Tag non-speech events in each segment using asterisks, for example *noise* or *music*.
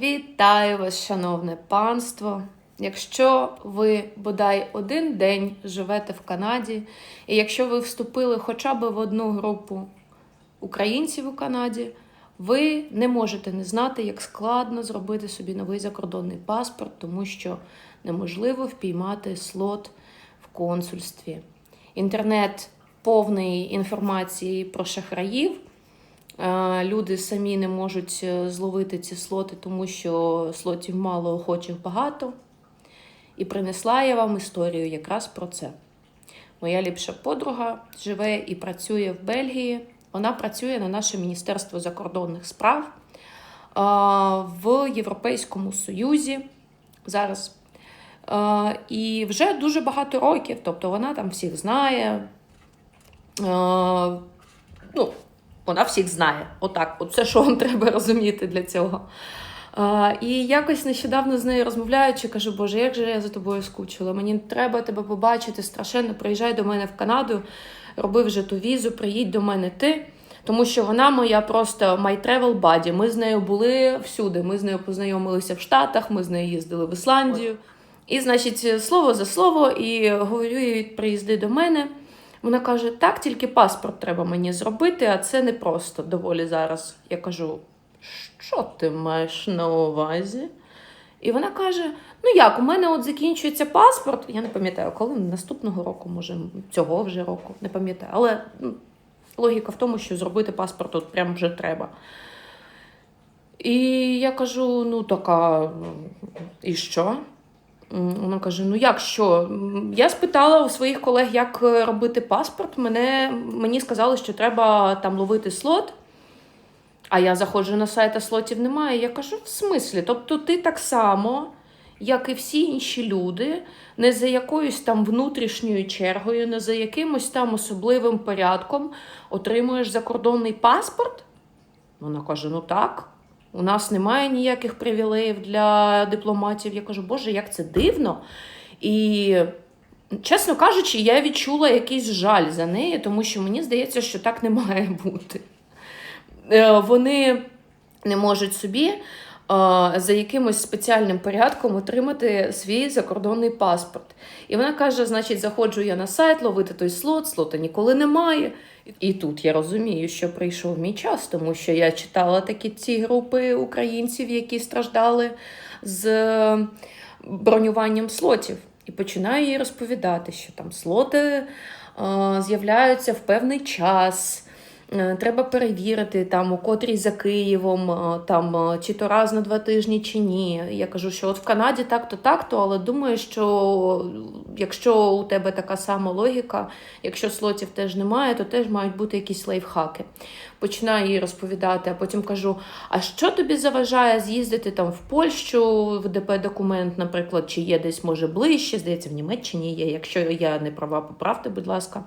Вітаю вас, шановне панство! Якщо ви бодай один день живете в Канаді, і якщо ви вступили хоча б в одну групу українців у Канаді, ви не можете не знати, як складно зробити собі новий закордонний паспорт, тому що неможливо впіймати слот в консульстві. Інтернет повний інформації про шахраїв. Е, Люди самі не можуть е, зловити ці слоти, тому що слотів мало, охочих багато. І принесла я вам історію якраз про це. Моя ліпша подруга живе і працює в Бельгії. Вона працює на наше Міністерство закордонних справ е, в Європейському Союзі зараз. І вже дуже багато років, тобто вона там всіх знає. Ну, вона всіх знає. Отак, от це, що вам *laughs* треба розуміти для цього. А, і якось нещодавно з нею розмовляючи, кажу, Боже, як же я за тобою скучила? Мені треба тебе побачити страшенно. Приїжджай до мене в Канаду, роби вже ту візу, приїдь до мене ти. Тому що вона моя просто my travel buddy. Ми з нею були всюди. Ми з нею познайомилися в Штатах, ми з нею їздили в Ісландію. І, значить, слово за слово, і говорю їй, приїзди до мене. Вона каже: так, тільки паспорт треба мені зробити, а це не просто доволі зараз. Я кажу, що ти маєш на увазі? І вона каже: Ну як, у мене от закінчується паспорт. Я не пам'ятаю, коли наступного року, може, цього вже року, не пам'ятаю. Але ну, логіка в тому, що зробити паспорт от прям вже треба. І я кажу: ну така, і що? Вона каже: Ну як що? Я спитала у своїх колег, як е, робити паспорт. Мене, мені сказали, що треба там ловити слот. А я заходжу на сайт, а слотів немає. Я кажу, в смислі? Тобто ти так само, як і всі інші люди, не за якоюсь там внутрішньою чергою, не за якимось там особливим порядком отримуєш закордонний паспорт? Вона каже: ну так. У нас немає ніяких привілеїв для дипломатів. Я кажу, Боже, як це дивно. І, чесно кажучи, я відчула якийсь жаль за неї, тому що мені здається, що так не має бути. Е, Вони не можуть собі за якимось спеціальним порядком отримати свій закордонний паспорт. І вона каже: значить, заходжу я на сайт, ловити той слот, слота ніколи немає. І тут я розумію, що прийшов мій час, тому що я читала такі ці групи українців, які страждали з е, бронюванням слотів. І починаю їй розповідати, що там слоти е, з'являються в певний час. Е, Треба перевірити, там, у котрій за Києвом, е, там, е, чи то раз на два тижні, чи ні. Я кажу, що от в Канаді так-то, так-то, але думаю, що якщо у тебе така сама логіка, якщо слотів теж немає, то теж мають бути якісь лайфхаки. Починаю їй розповідати, а потім кажу: а що тобі заважає з'їздити там в Польщу, в ДП документ, наприклад, чи є десь може ближче, здається, в Німеччині є. Якщо я не права, поправте, будь ласка.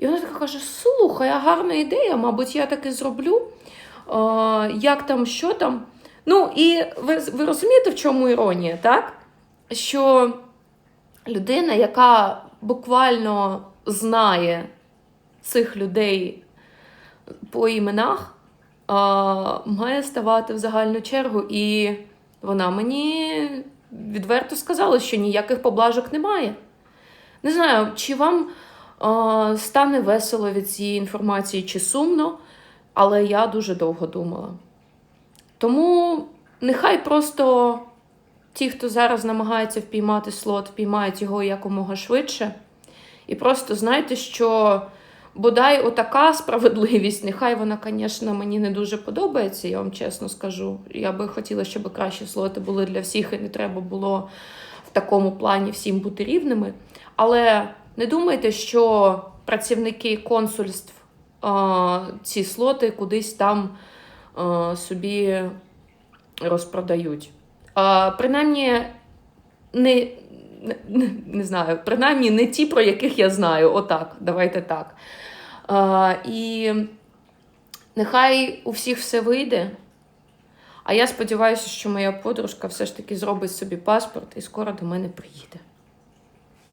І вона така каже: слухай, а гарна ідея, мабуть, я таки зроблю. Е, як там, що там. Ну, і ви, ви розумієте, в чому іронія, так? Що людина, яка буквально знає цих людей по іменах, е, має ставати в загальну чергу. І вона мені відверто сказала, що ніяких поблажок немає. Не знаю, чи вам стане весело від цієї інформації, чи сумно, але я дуже довго думала. Тому нехай просто ті, хто зараз намагається впіймати слот, впіймають його якомога швидше. І просто знайте, що бодай отака справедливість, нехай вона, звісно, мені не дуже подобається, я вам чесно скажу. Я би хотіла, щоб кращі слоти були для всіх, і не треба було в такому плані всім бути рівними. Але не думайте, що працівники консульств ці слоти кудись там собі розпродають. Принаймні, не, не, не знаю, принаймні не ті, про яких я знаю. Отак, давайте так. А, і нехай у всіх все вийде. А я сподіваюся, що моя подружка все ж таки зробить собі паспорт і скоро до мене приїде.